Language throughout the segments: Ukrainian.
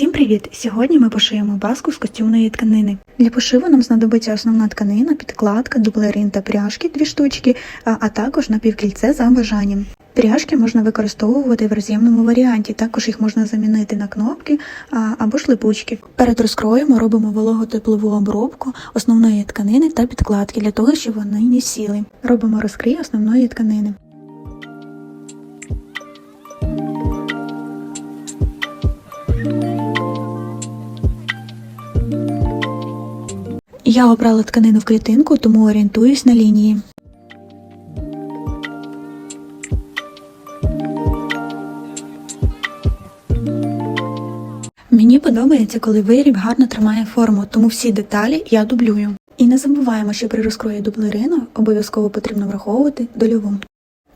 Всім привіт! Сьогодні ми пошиємо баску з костюмної тканини. Для пошиву нам знадобиться основна тканина, підкладка, дублерин та пряжки дві штучки, а, також напівкільце за бажанням. Пряжки можна використовувати в роз'ємному варіанті, також їх можна замінити на кнопки або ж липучки. Перед розкроєм робимо вологотеплову обробку основної тканини та підкладки для того, щоб вони не сіли. Робимо розкрій основної тканини. Я обрала тканину в клітинку, тому орієнтуюсь на лінії. Мені подобається, коли виріб гарно тримає форму, тому всі деталі я дублюю. І не забуваємо, що при розкрої дублерину обов'язково потрібно враховувати дольову.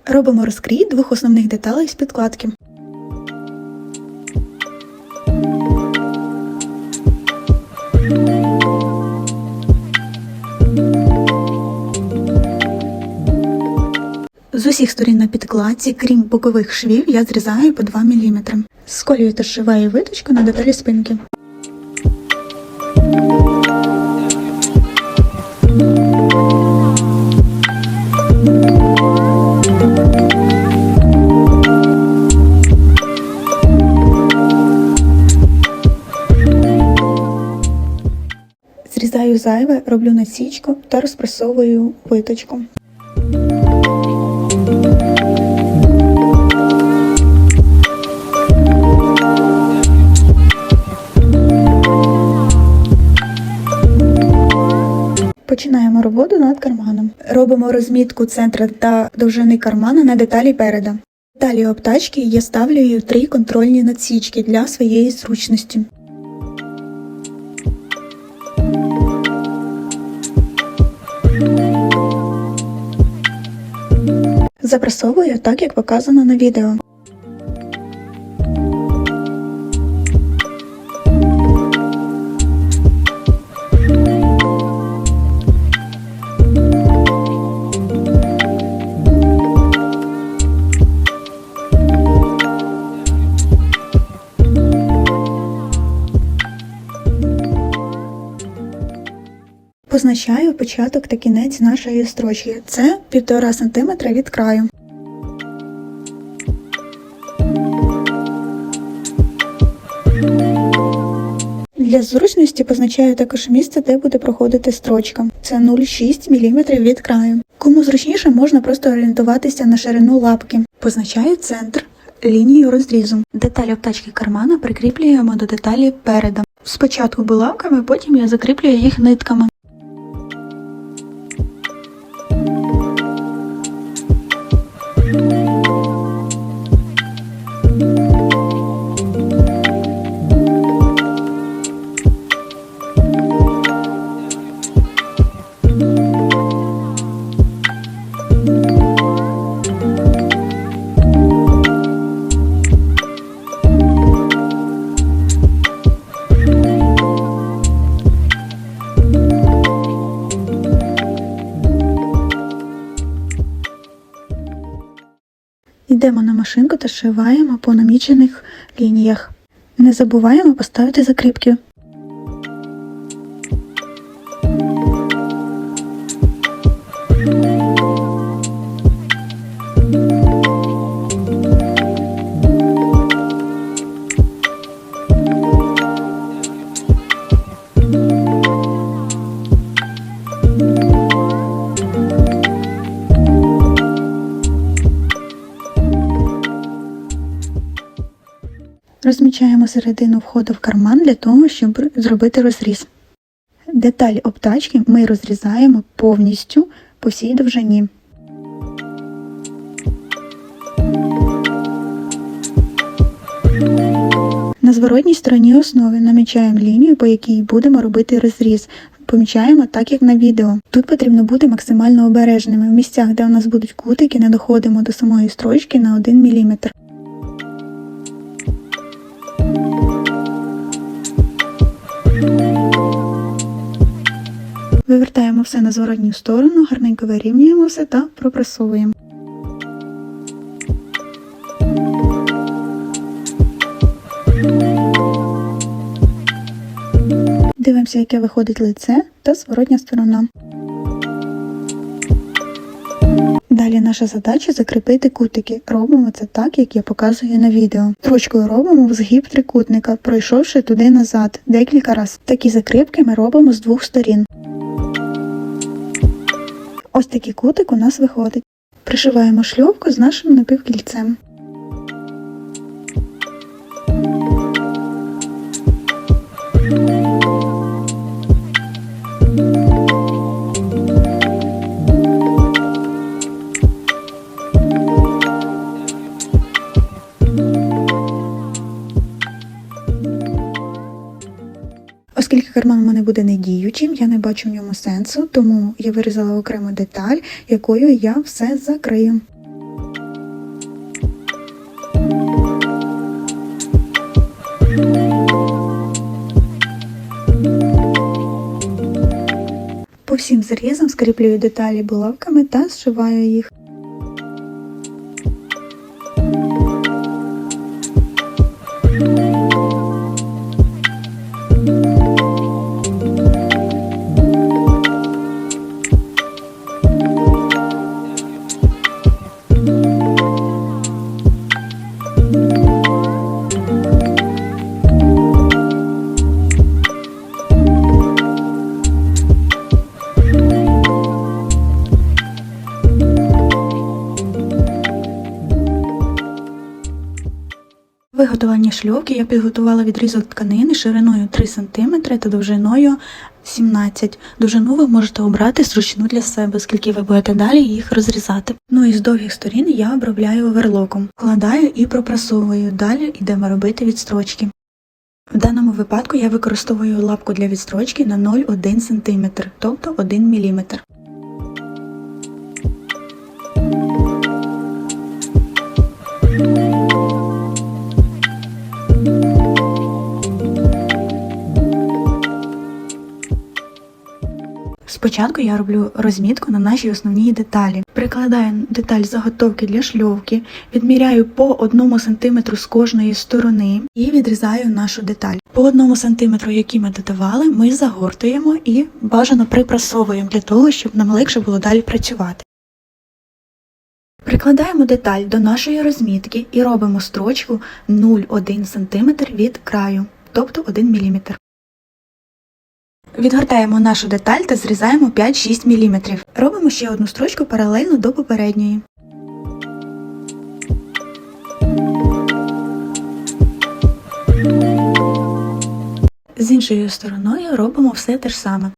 Робимо розкрій двох основних деталей з підкладки. З усіх сторін на підкладці, крім бокових швів, я зрізаю по 2 мм. Сколюю та зшиваю виточку на деталі спинки. Зрізаю зайве, роблю насічку та розпресовую виточку. Починаємо роботу над карманом. Робимо розмітку центра та довжини кармана на деталі переда. Далі обтачки я ставлю три контрольні надсічки для своєї зручності. Запресовую так, як показано на відео. Позначаю початок та кінець нашої строчки. Це 1,5 см від краю. Для зручності позначаю також місце, де буде проходити строчка. Це 0,6 мм від краю. Кому зручніше, можна просто орієнтуватися на ширину лапки. Позначаю центр лінію розрізу. Деталь обтачки кармана прикріплюємо до деталі переда. Спочатку булавками, потім я закріплюю їх нитками. На та шиваємо по намічених лініях. Не забуваємо поставити закріпки. Розмічаємо середину входу в карман для того, щоб зробити розріз. Деталь обтачки ми розрізаємо повністю по всій довжині. На зворотній стороні основи намічаємо лінію, по якій будемо робити розріз. Помічаємо так, як на відео. Тут потрібно бути максимально обережними. В місцях, де у нас будуть кутики, не доходимо до самої строчки на 1 мм. Вивертаємо все на зворотню сторону, гарненько вирівнюємо все та пропресовуємо. Дивимося, яке виходить лице та зворотня сторона. Далі наша задача закріпити кутики. Робимо це так, як я показую на відео. Строчкою робимо в згиб трикутника, пройшовши туди назад декілька разів. Такі закріпки ми робимо з двох сторін. Ось такий кутик у нас виходить. Пришиваємо шльовку з нашим напівкільцем. Оскільки карман у мене буде недіючим, я не бачу в ньому сенсу, тому я вирізала окрему деталь, якою я все закрию. По всім зрізам скріплюю деталі булавками та зшиваю їх. Виготування шльовки я підготувала відрізок тканини шириною 3 см та довжиною 17 Довжину ви можете обрати зручну для себе, оскільки ви будете далі їх розрізати. Ну і з довгих сторін я обробляю оверлоком, кладаю і пропрасовую. Далі йдемо робити відстрочки. В даному випадку я використовую лапку для відстрочки на 0,1 см, тобто 1 мм. Спочатку я роблю розмітку на нашій основній деталі. Прикладаю деталь заготовки для шльовки, відміряю по 1 см з кожної сторони і відрізаю нашу деталь. По 1 см, який ми додавали, ми загортуємо і бажано припрасовуємо для того, щоб нам легше було далі працювати. Прикладаємо деталь до нашої розмітки і робимо строчку 0,1 см від краю, тобто 1 мм. Відгортаємо нашу деталь та зрізаємо 5-6 мм. Робимо ще одну строчку паралельно до попередньої. З іншою стороною робимо все те ж саме.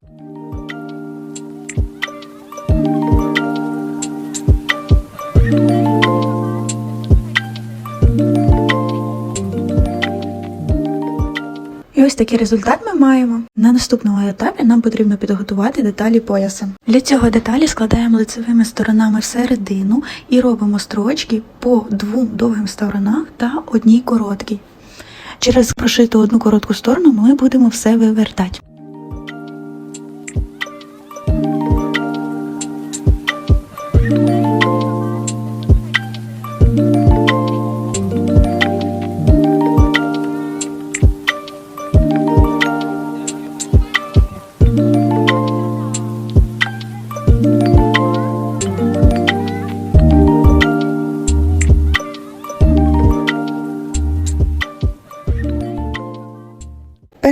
Такий результат ми маємо. На наступному етапі нам потрібно підготувати деталі пояса. Для цього деталі складаємо лицевими сторонами всередину і робимо строчки по двом довгим сторонах та одній короткій. Через прошиту одну коротку сторону ми будемо все вивертати.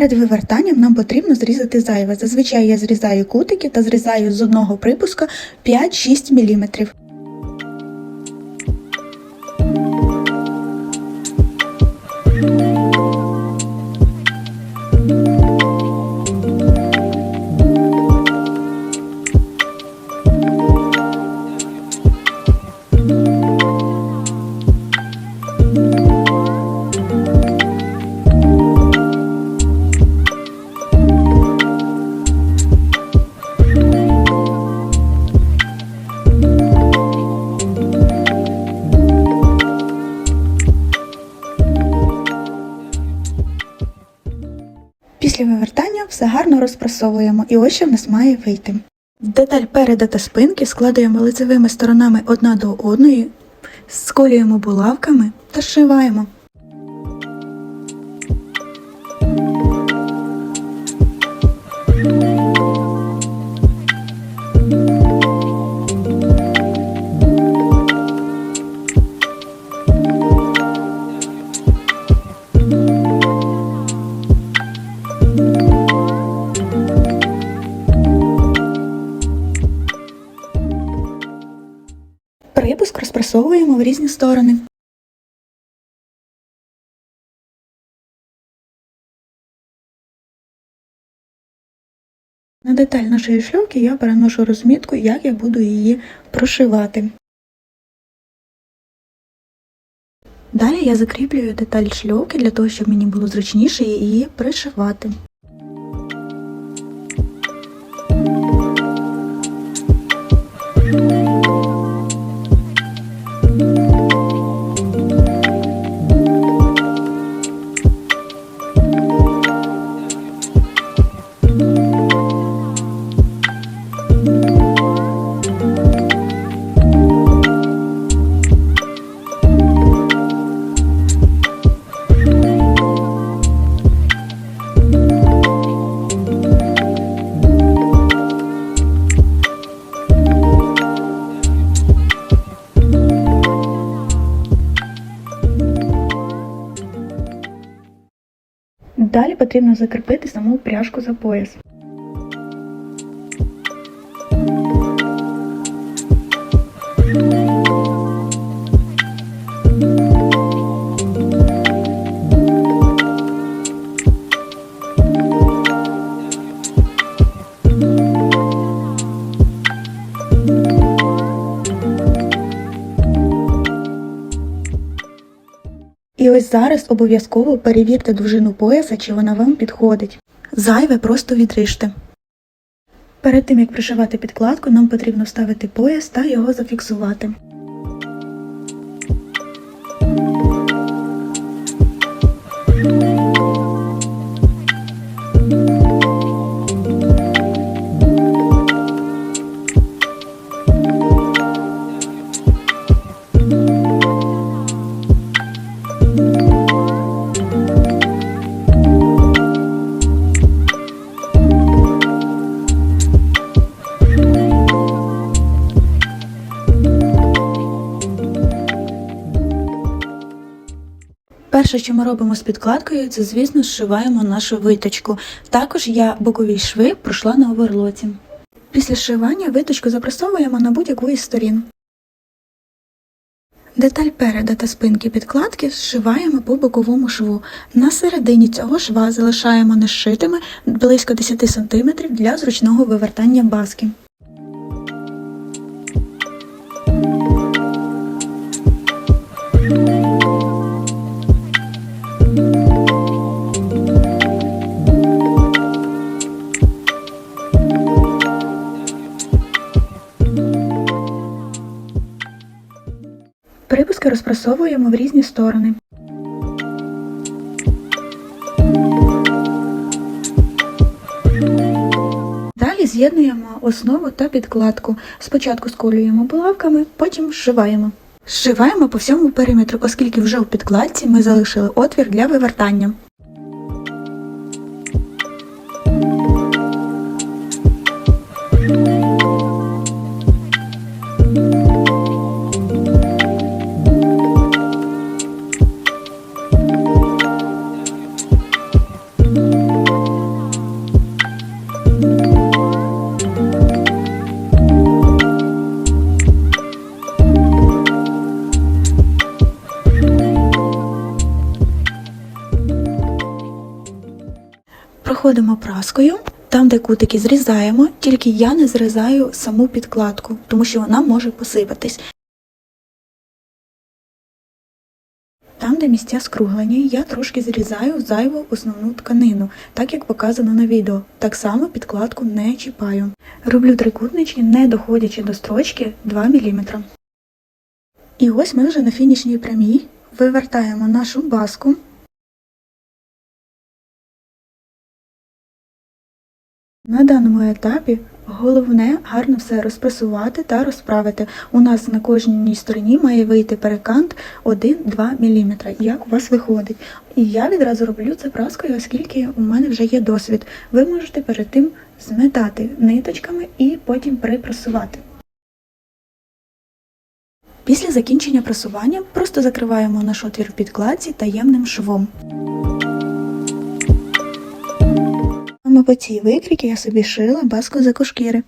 Перед вивертанням нам потрібно зрізати зайве. Зазвичай я зрізаю кутики та зрізаю з одного припуска 5-6 мм. Все гарно розпрасовуємо і ось що в нас має вийти. Деталь переда та спинки складуємо лицевими сторонами одна до одної, сколюємо булавками та зшиваємо. В різні сторони. На деталь нашої шльовки я переношу розмітку, як я буду її прошивати. Далі я закріплюю деталь шльовки для того, щоб мені було зручніше її пришивати. Потрібно закріпити саму пряжку за пояс. Зараз обов'язково перевірте довжину пояса, чи вона вам підходить. Зайве просто відріжте. Перед тим як пришивати підкладку, нам потрібно вставити пояс та його зафіксувати. Перше, що ми робимо з підкладкою, це, звісно, зшиваємо нашу виточку. Також я бокові шви пройшла на оверлоці. Після зшивання виточку запресовуємо на будь-яку із сторін. Деталь переда та спинки підкладки зшиваємо по боковому шву. На середині цього шва залишаємо нешитими близько 10 см для зручного вивертання баски. Припуски розпрасовуємо в різні сторони. Далі з'єднуємо основу та підкладку. Спочатку сколюємо булавками, потім зшиваємо. Зшиваємо по всьому периметру, оскільки вже у підкладці ми залишили отвір для вивертання. Проходимо праскою, там, де кутики зрізаємо, тільки я не зрізаю саму підкладку, тому що вона може посипатись. Там, де місця скруглені, я трошки зрізаю зайву основну тканину, так як показано на відео. Так само підкладку не чіпаю. Роблю трикутнички, не доходячи до строчки 2 мм. І ось ми вже на фінішній прямій вивертаємо нашу баску. На даному етапі головне гарно все розпресувати та розправити. У нас на кожній стороні має вийти перекант 1-2 мм, як у вас виходить. І я відразу роблю це праскою, оскільки у мене вже є досвід. Ви можете перед тим зметати ниточками і потім припресувати. Після закінчення пресування просто закриваємо наш отвір в підкладці таємним швом. Саме по викрики я собі шила баску за екошкіри.